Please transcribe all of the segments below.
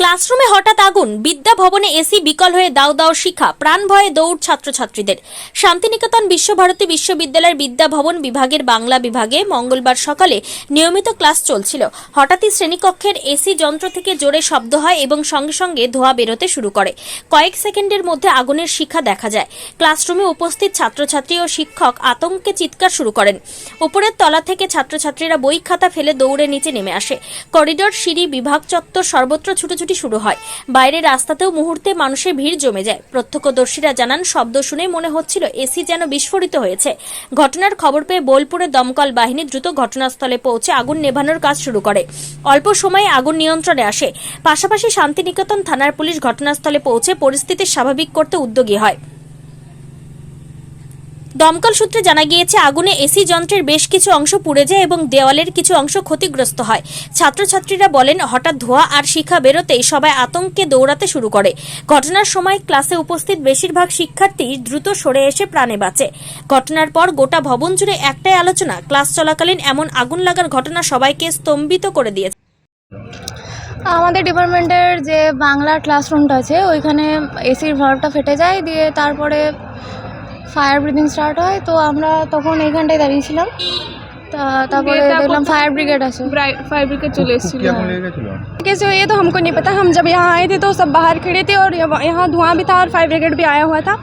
ক্লাসরুমে হঠাৎ আগুন, বিদ্যা ভবনে এসি বিকল হয়ে দাও দাও শিক্ষা প্রাণ ভয়ে দৌড় ছাত্রছাত্রীদের। শান্তিনিকেতন বিশ্বভারতী বিশ্ববিদ্যালয়ের বিদ্যা ভবন বিভাগের বাংলা বিভাগে মঙ্গলবার সকালে নিয়মিত ক্লাস চলছিল। হঠাৎই শ্রেণীকক্ষের এসি যন্ত্র থেকে জোরে শব্দ হয় এবং সঙ্গে সঙ্গে ধোঁয়া বেরোতে শুরু করে। কয়েক সেকেন্ডের মধ্যে আগুনের শিখা দেখা যায়। ক্লাসরুমে উপস্থিত ছাত্রছাত্রী ও শিক্ষক আতঙ্কে চিৎকার শুরু করেন। উপরের তলা থেকে ছাত্রছাত্রীরা বই খাতা ফেলে দৌড়ে নিচে নেমে আসে। করিডোর, সিঁড়ি, বিভাগ চত্বর সর্বত্র ছুটোছুটি শুরু হয়। বাইরে রাস্তাতেও মুহূর্তে মানুষের ভিড় জমে যায়। প্রত্যক্ষদর্শীরা জানান, শব্দ শুনে মনে হচ্ছিল এসি যেন বিস্ফোরিত হয়েছে। ঘটনার খবর পেয়ে বোলপুরে দমকল বাহিনী দ্রুত ঘটনাস্থলে পৌঁছে আগুন নেভানোর কাজ শুরু করে। অল্প সময়ে আগুন নিয়ন্ত্রণে আসে। পাশাপাশি শান্তিনিকেতন থানার পুলিশ ঘটনাস্থলে পৌঁছে পরিস্থিতি স্বাভাবিক করতে উদ্যোগী হয়। দমকল সূত্রে জানা গিয়েছে, আগুনে এসি যন্ত্রের বেশ কিছু অংশ পুড়ে যায় এবং দেওয়ালের কিছু অংশ ক্ষতিগ্রস্ত হয়। ছাত্রছাত্রীরা বলেন, হঠাৎ ধোঁয়া আর শিখা বেরোতেই সবাই আতঙ্কে দৌড়াতে শুরু করে। ঘটনার সময় ক্লাসে উপস্থিত বেশিরভাগ শিক্ষার্থী দ্রুত সরে এসে প্রাণে বাঁচে। ঘটনার পর গোটা ভবন জুড়ে একটাই আলোচনা, ক্লাস চলাকালীন এমন আগুন লাগার ঘটনা সবাইকে স্তম্ভিত করে দিয়েছে। আমাদের ডিপার্টমেন্টের যে বাংলার ক্লাসরুমটা আছে, ওইখানে এসির ভাল্বটা ফেটে যায়, দিয়ে তারপরে ফায়ার ব্রিদিং স্টার্ট হয় তো আমরা তখন এইখানটায় দাঁড়িয়েছিলাম। तो हमको नहीं पता हम जब यहाँ आए थे तो सब बाहर खड़े थे और यहाँ धुआँ भी था और फायर ब्रिगेड भी आया हुआ था।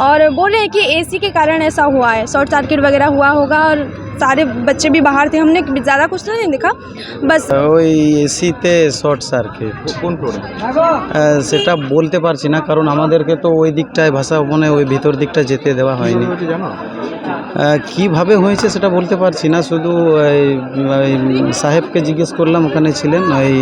और बोल रहे हैं कि एसी के कारण ऐसा हुआ है शॉर्ट सर्किट वगैरह हुआ होगा और सारे बच्चे भी बाहर थे हमने ज़्यादा कुछ तो नहीं दिखा बस। ए सी थे शॉर्ट सार्किट से बोलते कारण हमारे तो वही भाषा मैंने वही जेते देवा কীভাবে হয়েছে সেটা বলতে পারছি না। শুধু সাহেবকে জিজ্ঞেস করলাম ওখানে ছিলেন। ওই